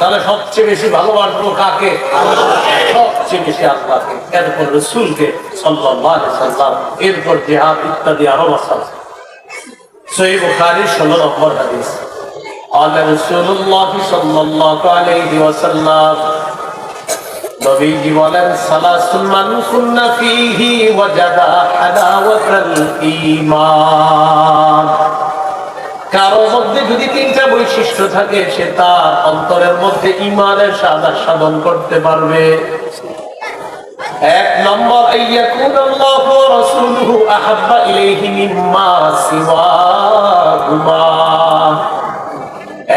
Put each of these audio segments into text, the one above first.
তাহলে সবচেয়ে বেশি ভালোবাসবো কাকে সবচেয়ে বেশি আল্লাহকে এরপর রসুলকে সাল্লাহ সাল্লাম এরপর জেহাদ ইত্যাদি আরো মাসাল সহি বুখারীর ষোলো নম্বর হাদিস قال رسول الله صلى الله عليه وسلم নবীজি বলেন সালাসুন মান কুন্না ফীহি ওয়াজাদা হালাওয়াতাল ঈমান কারও মধ্যে যদি তিনটা বৈশিষ্ট্য থাকে, সে তার অন্তরের মধ্যে ইমানের সাদা সাধন করতে পারবে। এক নম্বর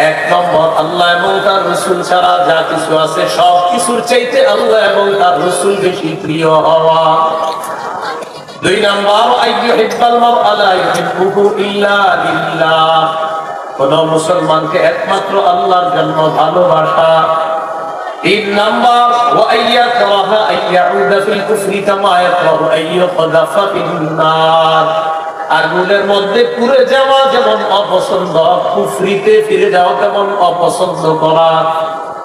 এক নম্বর, আল্লাহ তার রসুল ছাড়া যা কিছু আছে, সব কিছুর চাইতে আল্লাহ এবং তার রসুল বেশি প্রিয় হওয়া। দুই নম্বর আইয়ুহিব্বাল মারআ লা ইউহিব্বুহু ইল্লা লিল্লাহ। কোন মুসলমানকে একমাত্র আল্লাহর জন্য ভালোবাসা। তিন নম্বর ওয়াইয়াকরাহা আইয়াউদা ফিল কুফরি কামা ইয়াকরাহু আইয়ুকযাফা ফিন নার। আগুনের মধ্যে পুড়ে যাওয়া যেমন অপছন্দ, কুফরিতে ফিরে যাওয়া তেমন অপছন্দ করা।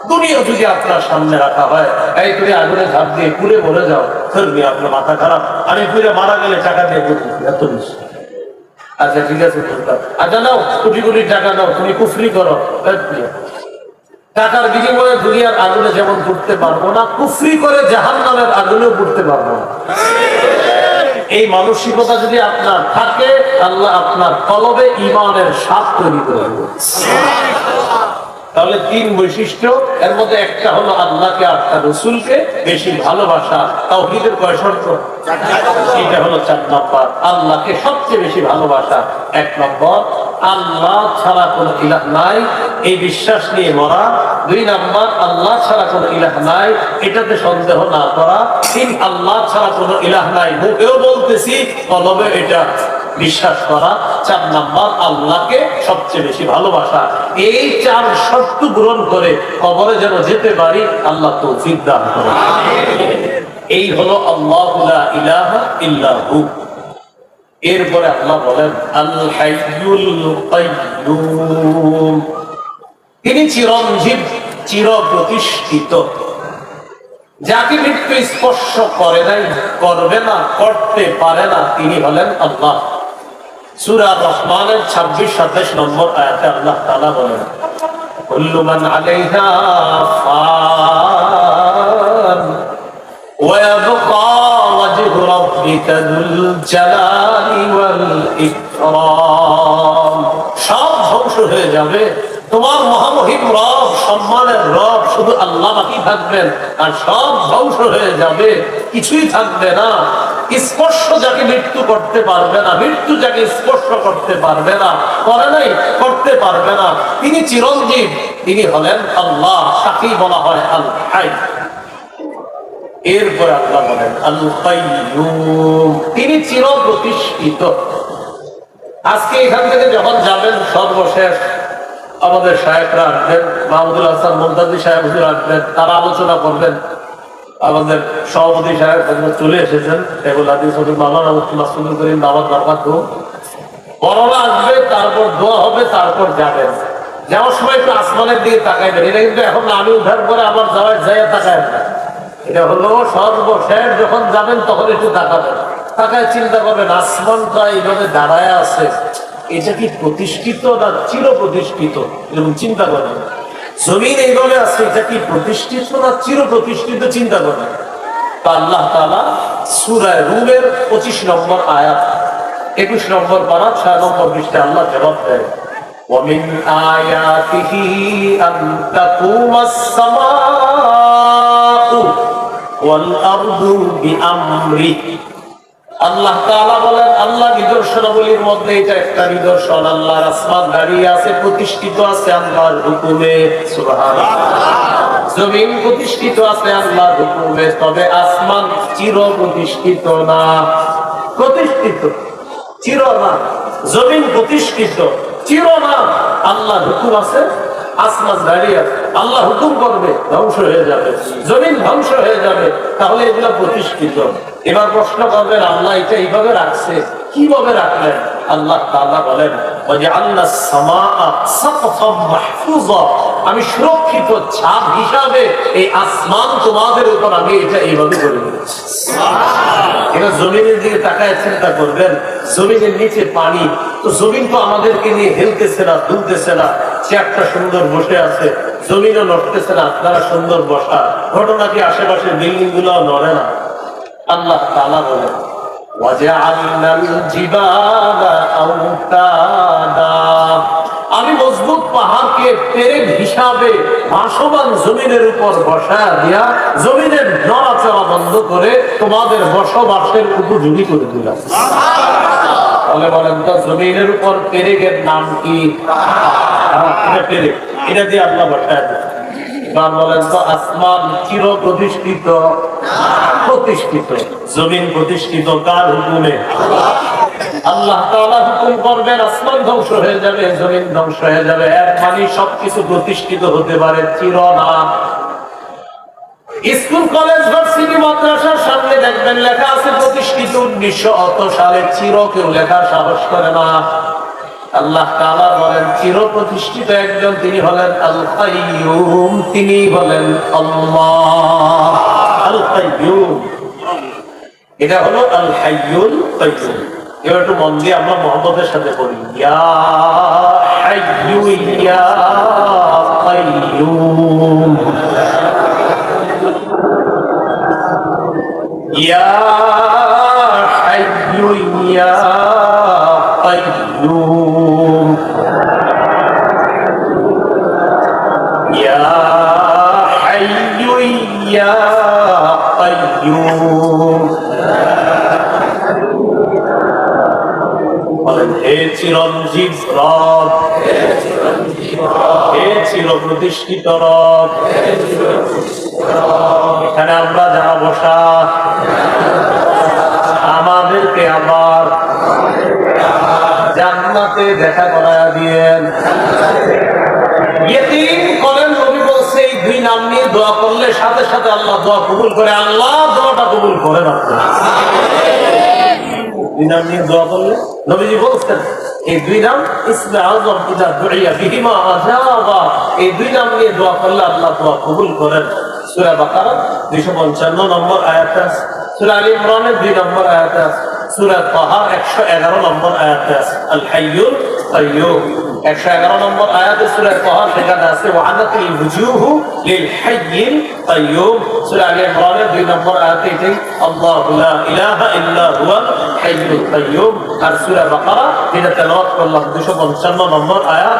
দুনিয়া যদি আপনার সামনে রাখা হয়, এই তুমি আগুনে ঝাঁপ দিয়ে পুড়ে মরে যাও ধরবি আপনার মাথা খারাপ। আমি পুড়ে মারা গেলে টাকা দিয়ে বলবি, এত বেশি আচ্ছা ঠিক আছে আচ্ছা নাও কোটি কোটি টাকা নাও, তুমি কুফরি করো। টাকার বিনিময়ে দুনিয়ার আগুনে যেমন পুড়তে পারব না, কুফরি করে জাহান নামের আগুনেও পুড়তে পারব না। এই মানসিকতা যদি আপনার থাকে, আল্লাহ আপনার কলবে ইমানের স্বাদ তৈরি করে। তাহলে তিন বৈশিষ্ট্য, এর মধ্যে একটা হলো আল্লাহকে আর রসুলকে বেশি ভালোবাসা তাও হিদের কয় এটা হলো চার নম্বর, আল্লাহকে সবচেয়ে বেশি ভালোবাসা, এক নম্বর, আল্লাহ ছাড়া কোনো ইলাহ নাই, এই বিশ্বাস নিয়ে মরা। দুই নাম্বার, আল্লাহ ছাড়া কোনো ইলাহ নাই, এটাতে সন্দেহ না করা। তিন, আল্লাহ ছাড়া কোনো ইলাহ নাই। মুখেও বলতেছি কলবে এটা বিশ্বাস করা চার নাম্বার আল্লাহকে সবচেয়ে বেশি ভালোবাসা। এই চার শর্ত পূরণ করে কবরে যেন যেতে পারি, আল্লাহ তৌফিক দান করে এই হলো আল্লাহ ইল্লাহু এরপরে আল্লাহ বলেন তিনি চিরঞ্জীব চির প্রতিষ্ঠিত যাকে মৃত্যু স্পর্শ করে নাই, করবে না, করতে পারে না, তিনি হলেন আল্লাহ। সুরা রহমানের ছাব্বিশ সাতাশ নম্বর আয়াতে আল্লাহ তালা বলেন কুল্লু মান আলাইহা ফান ويبقى وجه ربك ذو الجلال والإكرام সব ধ্বংস হয়ে যাবে তোমার মহামহিম রব সম্মানের রব শুধু আল্লাহ বাকি থাকবেন আর সব ধ্বংস হয়ে যাবে কিছুই থাকবে না স্পর্শ যাকে মৃত্যু করতে পারবে না, মৃত্যু যাকে স্পর্শ করতে পারবে না, করে নাই, করতে পারবে না। তিনি চিরঞ্জীব, তিনি হলেন আল্লাহ তাকেই বলা হয় আল হাই এরপর আল্লাহ বলেন আল তিনি চির প্রতিষ্ঠিত আজকে এখান থেকে যখন যাবেন, সর্বশেষ আমাদের সাহেবরা আসবেন, মাহমুদুল হাসান মুমতাজি সাহেব আসবেন, তারা আলোচনা করবেন। আমাদের সভাপতি সাহেব চলে এসেছেন করিম বড়রা আসবে, তারপর দোয়া হবে, তারপর যাবেন। যাওয়ার সময় একটু আসমানের দিকে এটা কিন্তু এখন আমি উদ্ধার করে আবার যাওয়ার তাকায় এটা হলো সর্বশেষ, যখন যাবেন তখন একটু তাকাবেন। তাকায় চিন্তা করবেন আসমানটা এইভাবে দাঁড়ায় আছে। এটা কি প্রতিষ্ঠিত না চির প্রতিষ্ঠিত এরকম চিন্তা করেন জমিন এইভাবে আছে এটা কি প্রতিষ্ঠিত না চির প্রতিষ্ঠিত চিন্তা করেন তা আল্লাহ তালা সুরায় রুমের পঁচিশ নম্বর আয়াত একুশ নম্বর পারা ছয় নম্বর পৃষ্ঠে আল্লাহ জবাব দেয় ومن آياته أن تقوم السماء والأرض بأمره আল্লাহ আল্লাহ মধ্যে এটা একটা নিদর্শন। দাঁড়িয়ে প্রতিষ্ঠিত আছে জমিন প্রতিষ্ঠিত আছে আল্লাহর হুকুমে, তবে আসমান চির প্রতিষ্ঠিত না। প্রতিষ্ঠিত, চির না। জমিন প্রতিষ্ঠিত, চির না। আল্লাহর হুকুম আছে, আসমান দাঁড়িয়ে আছে। আল্লাহ হুকুম করবে, ধ্বংস হয়ে যাবে। জমিন ধ্বংস হয়ে যাবে। তাহলে এগুলো প্রতিষ্ঠিত। এবার প্রশ্ন করবেন, আল্লাহ এটা এইভাবে রাখছে? কীভাবে রাখলেন? আল্লাহ তাআলা বলেন আমি সুরক্ষিত ছাদ হিসাবে এই আসমান তোমাদের উপর আমি এটা এইভাবে করে দিয়েছি এটা জমিনের দিকে তাকায় চিন্তা করবেন জমিনের নিচে পানি তো জমিন তো আমাদেরকে নিয়ে হেলতেছে না দুলতেছে না চেয়ারটা সুন্দর বসে আছে জমিনও নড়তেছে না আপনারা সুন্দর বসা ঘটনা কি আশেপাশের বিল্ডিং গুলো নড়ে না আল্লাহ তালা বলেন وجعلنا الجبال أوتادا আমি মজবুত পাহাড়কে পেরেক হিসাবে ভাসমান জমিনের উপর বসা দিয়া জমিনের নড়াচড়া বন্ধ করে তোমাদের বসবাসের উপযোগী করে দিলাম জমিনের উপর পেরেকের নাম কি? এটা দিয়ে বসায় আসমান চির প্রতিষ্ঠিত প্রতিষ্ঠিত। জমিন প্রতিষ্ঠিত কার হুকুমে? তাআলা হুকুম করবেন, আসমান ধ্বংস হয়ে যাবে, জমিন ধ্বংস হয়ে যাবে, এক মানে সবকিছু প্রতিষ্ঠিত হতে পারে চির না স্কুল, কলেজ, ভার্সিটি, মাদ্রাসার সামনে দেখবেন লেখা আছে প্রতিষ্ঠিত উনিশশো অত সালে, চির কেউ লেখার সাহস করে না। আল্লাহ তাআলা বলেন চির প্রতিষ্ঠিত একজন তিনি হলেন আল কাইয়ুম তিনি হলেন আল্লাহ। আল কাইয়ুম এটা হলো আল হাইয়ুল কাইয়ুম। এবার একটু মন দিয়ে আমরা মোহাম্মদের সাথে বলি, ইয়া হাইয়ু, ইয়া কাইয়ুম। ইয়া হাইয়ু, ইয়া কাইয়ুম। চিরঞ্জীব রব। হে চির প্রতিষ্ঠিত রব। এখানে আমরা যারা বসা আমাদেরকে আবার জান্নাতে দেখা করায়া দিয়েন। ইয়েতিম করেন নবী বলছে, এই দুই নাম নিয়ে দোয়া করলে সাথে সাথে আল্লাহ দোয়া কবুল করে। আল্লাহ দোয়াটা কবুল করেন আপনার দুই নাম নিয়ে দোয়া এই দুই নাম এই দুই নাম নিয়ে দোয়া আল্লাহ দোয়া কবুল করেন। সূরা বাকারা 255 নম্বর আয়াত আছে। সূরা আলী ইমরানের 2 নম্বর আয়াত আছে। সূরা তাহা 111 নম্বর আয়াত আছে। আল হাইয়ুল কাইয়ুম। 111 নম্বর আয়াতে সূরা তাহা সেখানে আছে ওয়ানাতিল বুজুহু লিল হাইয়িল কাইয়ুম সূরা আলী ইমরানের 2 নম্বর আয়াতে এটাই আল্লাহু লা ইলাহা ইল্লা হুয়াল হাইয়ুল কাইয়ুম আর সূরা বাকারা যেটা তেলাওয়াত করলাম 255 নম্বর আয়াত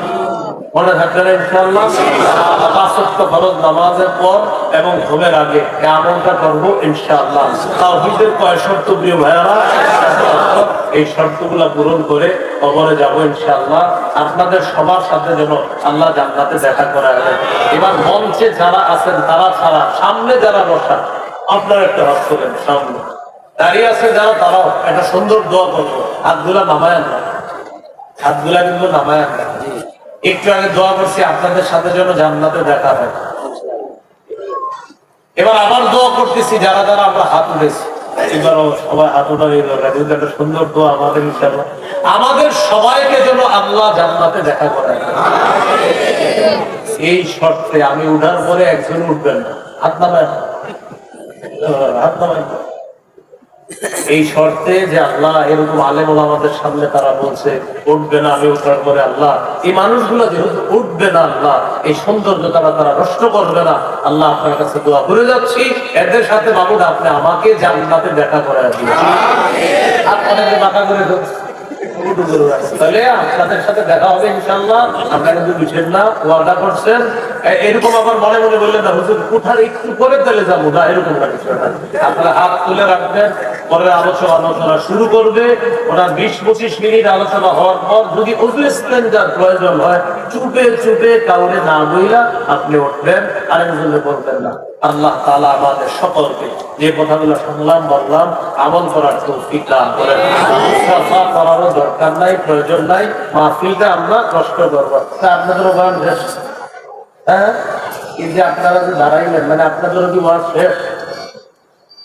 মনে থাকবেন ইনশাআল্লাহ, পাঁচ ওয়াক্ত ফরজ নামাজের পর এবং ঘুমের আগে। করব ইনশাআল্লাহ। শর্ত প্রিয় ভাইয়ারা? এই শর্তগুলা পূরণ করে কবরে ইনশাআল্লাহ। আপনাদের সবার সাথে যেন আল্লাহ জান্নাতে দেখা করা হবে এবার মঞ্চে যারা আছেন, তারা ছাড়া সামনে যারা বসা, আপনারা একটা হাত করেন সামনে। দাঁড়িয়ে আছে যারা, তারাও একটা সুন্দর দোয়া করব। হাতগুলা নামায় আনবা। হাতগুলা কিন্তু নামায় একটু আগে দোয়া করছি, আপনাদের সাথে যেন জান্নাতে দেখা হয়। এবার আবার দোয়া করতেছি, যারা যারা আমরা হাত উঠেছি। এবারও সবাই হাত উঠানোর একটা সুন্দর দোয়া আমাদের ইনশাআল্লাহ। আমাদের সবাইকে যেন আল্লাহ জান্নাতে দেখা করায়। এই শর্তে আমি উঠার পরে একজন উঠবেন না। হাত নামায়। হাত নামায়। এই শর্তে যে আল্লাহ এরকম আলেম আমাদের সামনে তারা বলছে উঠবে না আমি উঠার পরে আল্লাহ। এই মানুষগুলো যেহেতু উঠবে না আল্লাহ এই সৌন্দর্য তারা তারা নষ্ট করবে না। আল্লাহ আপনার কাছে দোয়া করে যাচ্ছি। এদের সাথে বাবুদ আপনি আমাকে জান্নাতে দেখা করে দিন। আপনাকে বাঁকা করে তাহলে আপনাদের সাথে দেখা হবে ইনশাল্লাহ আপনারা কিন্তু বুঝেন না ওয়াদা করছেন। এরকম আবার মনে মনে বললেন না হুজুর কোঠার একটু করে তাহলে যাব। না এরকম না কিছু না। আপনারা হাত তুলে রাখবেন। পরে আলোচনা আলোচনা শুরু করবে। ওনার বিশ পঁচিশ মিনিট আলোচনা হওয়ার পর যদি অজু প্রয়োজন হয়, চুপে চুপে কাউরে না বইলা আপনি উঠবেন আরেকজনে বলবেন না। আল্লাহ তালা আমাদের সকলকে যে কথাগুলো শুনলাম, বললাম, আমল করার তৌফিক দান করেন। করারও দরকার নাই, প্রয়োজন নাই। মাহফিলটা আমরা কষ্ট করব। তা আপনাদের বয়ান হ্যাঁ? যে আপনারা যে দাঁড়াইলেন মানে আপনাদেরও কি ওয়াজ শেষ?